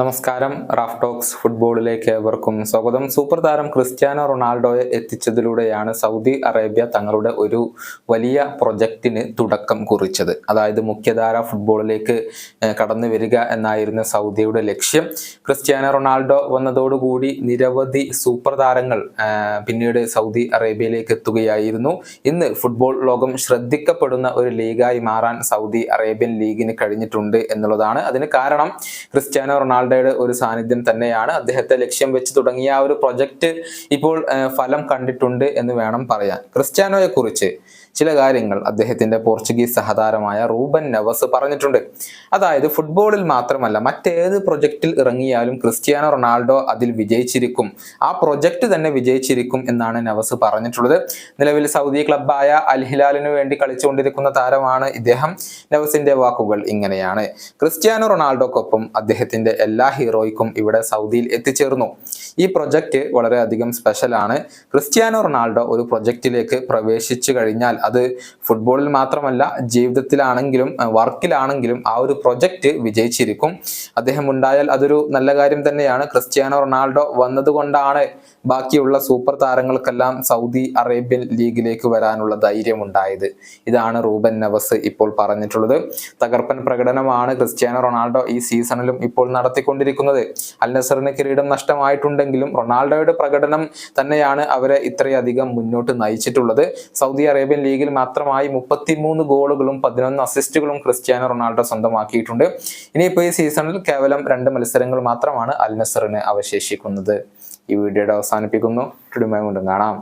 നമസ്കാരം Raf talks ഫുട്ബോളിലേക്ക് ഏവർക്കും സ്വാഗതം. സൂപ്പർ താരം ക്രിസ്ത്യാനോ റൊണാൾഡോയെ എത്തിച്ചതിലൂടെയാണ് സൗദി അറേബ്യ തങ്ങളുടെ ഒരു വലിയ പ്രൊജക്റ്റിന് തുടക്കം കുറിച്ചത്. അതായത് മുഖ്യധാര ഫുട്ബോളിലേക്ക് കടന്നു വരിക എന്നായിരുന്നു സൗദിയുടെ ലക്ഷ്യം. ക്രിസ്ത്യാനോ റൊണാൾഡോ വന്നതോടുകൂടി നിരവധി സൂപ്പർ താരങ്ങൾ പിന്നീട് സൗദി അറേബ്യയിലേക്ക് എത്തുകയായിരുന്നു. ഇന്ന് ഫുട്ബോൾ ലോകം ശ്രദ്ധിക്കപ്പെടുന്ന ഒരു ലീഗായി മാറാൻ സൗദി അറേബ്യൻ ലീഗിന് കഴിഞ്ഞിട്ടുണ്ട് എന്നുള്ളതാണ് അതിന് കാരണം. ക്രിസ്ത്യാനോ റൊണാൾഡോയുടെ ഒരു സാന്നിധ്യം തന്നെയാണ്. അദ്ദേഹത്തെ ലക്ഷ്യം വെച്ച് തുടങ്ങിയ ആ ഒരു പ്രൊജക്റ്റ് ഇപ്പോൾ ഫലം കണ്ടിട്ടുണ്ട് എന്ന് വേണം പറയാൻ. ക്രിസ്ത്യാനോയെ കുറിച്ച് ചില കാര്യങ്ങൾ അദ്ദേഹത്തിന്റെ പോർച്ചുഗീസ് സഹതാരമായ റൂബൻ നവസ് പറഞ്ഞിട്ടുണ്ട്. അതായത് ഫുട്ബോളിൽ മാത്രമല്ല മറ്റേത് പ്രൊജക്റ്റിൽ ഇറങ്ങിയാലും ക്രിസ്ത്യാനോ റൊണാൾഡോ അതിൽ വിജയിച്ചിരിക്കും. ആ പ്രൊജക്റ്റ് തന്നെ വിജയിച്ചിരിക്കും എന്നാണ് നവസ് പറഞ്ഞിട്ടുള്ളത്. നിലവിൽ സൗദി ക്ലബ്ബായ അൽ ഹിലാലിനു വേണ്ടി കളിച്ചുകൊണ്ടിരിക്കുന്ന താരമാണ് ഇദ്ദേഹം. നവസിന്റെ വാക്കുകൾ ഇങ്ങനെയാണ്. ക്രിസ്ത്യാനോ റൊണാൾഡോക്കൊപ്പം അദ്ദേഹത്തിന്റെ ഹീറോയ്ക്കും ഇവിടെ സൗദിയിൽ എത്തിച്ചേർന്നു. ഈ പ്രൊജക്റ്റ് വളരെയധികം സ്പെഷ്യലാണ്. ക്രിസ്ത്യാനോ റൊണാൾഡോ ഒരു പ്രൊജക്റ്റിലേക്ക് പ്രവേശിച്ചു കഴിഞ്ഞാൽ അത് ഫുട്ബോളിൽ മാത്രമല്ല ജീവിതത്തിലാണെങ്കിലും വർക്കിലാണെങ്കിലും ആ ഒരു പ്രൊജക്റ്റ് വിജയിച്ചിരിക്കും. അദ്ദേഹം ഉണ്ടായാൽ അതൊരു നല്ല കാര്യം തന്നെയാണ്. ക്രിസ്ത്യാനോ റൊണാൾഡോ വന്നതുകൊണ്ടാണ് ബാക്കിയുള്ള സൂപ്പർ താരങ്ങൾക്കെല്ലാം സൗദി അറേബ്യൻ ലീഗിലേക്ക് വരാനുള്ള ധൈര്യം ഉണ്ടായത് ഇതാണ് റൂബൻ നവസ് ഇപ്പോൾ പറഞ്ഞിട്ടുള്ളത്. തകർപ്പൻ പ്രകടനമാണ് ക്രിസ്ത്യാനോ റൊണാൾഡോ ഈ സീസണിലും ഇപ്പോൾ നടത്തിക്കൊണ്ടിരിക്കുന്നത്. അൽ നസറിന് കിരീടം നഷ്ടമായിട്ടുണ്ടെങ്കിലും റൊണാൾഡോയുടെ പ്രകടനം തന്നെയാണ് അവരെ ഇത്രയധികം മുന്നോട്ട് നയിച്ചിട്ടുള്ളത്. സൗദി അറേബ്യൻ ലീഗിൽ മാത്രമായി മുപ്പത്തിമൂന്ന് ഗോളുകളും പതിനൊന്ന് അസിസ്റ്റുകളും ക്രിസ്ത്യാനോ റൊണാൾഡോ സ്വന്തമാക്കിയിട്ടുണ്ട്. ഇനിയിപ്പോൾ ഈ സീസണിൽ കേവലം രണ്ട് മത്സരങ്ങൾ മാത്രമാണ് അൽ നസറിന് അവശേഷിക്കുന്നത്. ഈ വീഡിയോയുടെ അവസാനിപ്പിക്കുന്നു. ടുടുമായി കൊണ്ടും കാണാം.